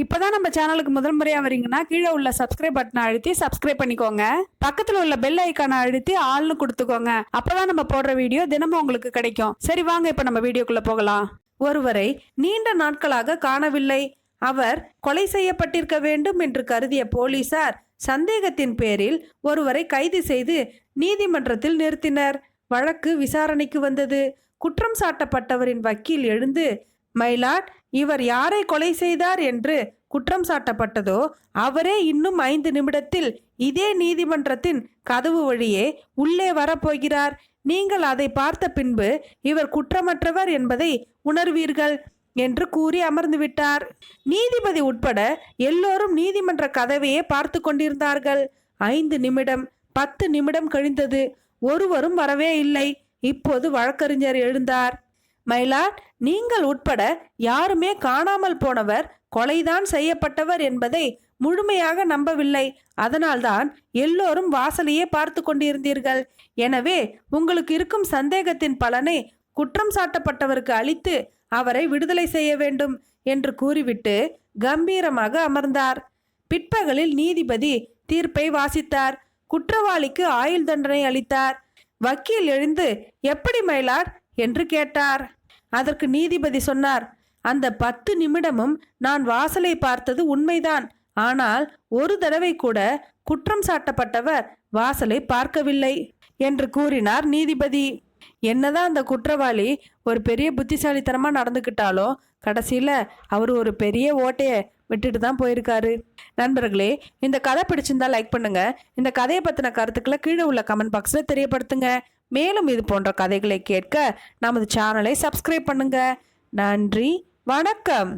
இப்போதான் நம்ம சேனலுக்கு முதல் முறையாக வரீங்கன்னா கீழே உள்ள சப்ஸ்கிரைப் பட்டனை அழுத்தி சப்ஸ்கிரைப் பண்ணிக்கோங்க. பக்கத்தில் உள்ள பெல் ஐக்கானை அழுத்தி ஆள்னு கொடுத்துக்கோங்க. அப்போதான் நம்ம போடுற வீடியோ தினமும் உங்களுக்கு கிடைக்கும். சரி வாங்க இப்போ நம்ம வீடியோக்குள்ளே போகலாம். ஒருவரை நீண்ட நாட்களாக காணவில்லை. அவர் கொலை செய்யப்பட்டிருக்க வேண்டும் என்று கருதிய போலீசார் சந்தேகத்தின் பேரில் ஒருவரை கைது செய்து நீதிமன்றத்தில் நிறுத்தினர். வழக்கு விசாரணைக்கு வந்தது. குற்றம் சாட்டப்பட்டவரின் வக்கீல் எழுந்து மயிலாட் இவர் யாரை கொலை செய்தார் என்று குற்றம் சாட்டப்பட்டதோ அவரே இன்னும் ஐந்து நிமிடத்தில் இதே நீதிமன்றத்தின் கதவு வழியே உள்ளே வரப்போகிறார். நீங்கள் அதை பார்த்த பின்பு இவர் குற்றமற்றவர் என்பதை உணர்வீர்கள் என்று கூறி அமர்ந்து விட்டார் நீதிபதி உட்பட எல்லோரும் நீதிமன்ற கதவையே பார்த்து கொண்டிருந்தார்கள். ஐந்து நிமிடம் பத்து நிமிடம் கழிந்தது. ஒருவரும் வரவே இல்லை. இப்போது வழக்கறிஞர் எழுந்தார். மயிலாட் நீங்கள் உட்பட யாருமே காணாமல் போனவர் கொலைதான் செய்யப்பட்டவர் என்பதை முழுமையாக நம்பவில்லை. அதனால்தான் எல்லோரும் வாசலையே பார்த்து கொண்டிருந்தீர்கள். எனவே உங்களுக்கு இருக்கும் சந்தேகத்தின் பலனை குற்றம் சாட்டப்பட்டவருக்கு அளித்து அவரை விடுதலை செய்ய வேண்டும் என்று கூறிவிட்டு கம்பீரமாக அமர்ந்தார். பிற்பகலில் நீதிபதி தீர்ப்பை வாசித்தார். குற்றவாளிக்கு ஆயுள் தண்டனை அளித்தார். வக்கீல் எழுந்து எப்படி மயிலார் என்று கேட்டார். அதற்கு நீதிபதி சொன்னார் அந்த பத்து நிமிடமும் நான் வாசலை பார்த்தது உண்மைதான். ஆனால் ஒரு தடவை கூட குற்றம் சாட்டப்பட்டவர் வாசலை பார்க்கவில்லை என்று கூறினார் நீதிபதி. என்னதான் அந்த குற்றவாளி ஒரு பெரிய புத்திசாலித்தனமாக நடந்துக்கிட்டாலும் கடைசியில் அவர் ஒரு பெரிய ஓட்டையை விட்டுட்டு தான் போயிருக்காரு. நண்பர்களே இந்த கதை பிடிச்சிருந்தா லைக் பண்ணுங்க. இந்த கதையை பற்றின கருத்துக்களை கீழே உள்ள கமெண்ட் பாக்ஸில் தெரியப்படுத்துங்க. மேலும் இது போன்ற கதைகளை கேட்க நமது சேனலை சப்ஸ்கிரைப் பண்ணுங்க. நன்றி வணக்கம்.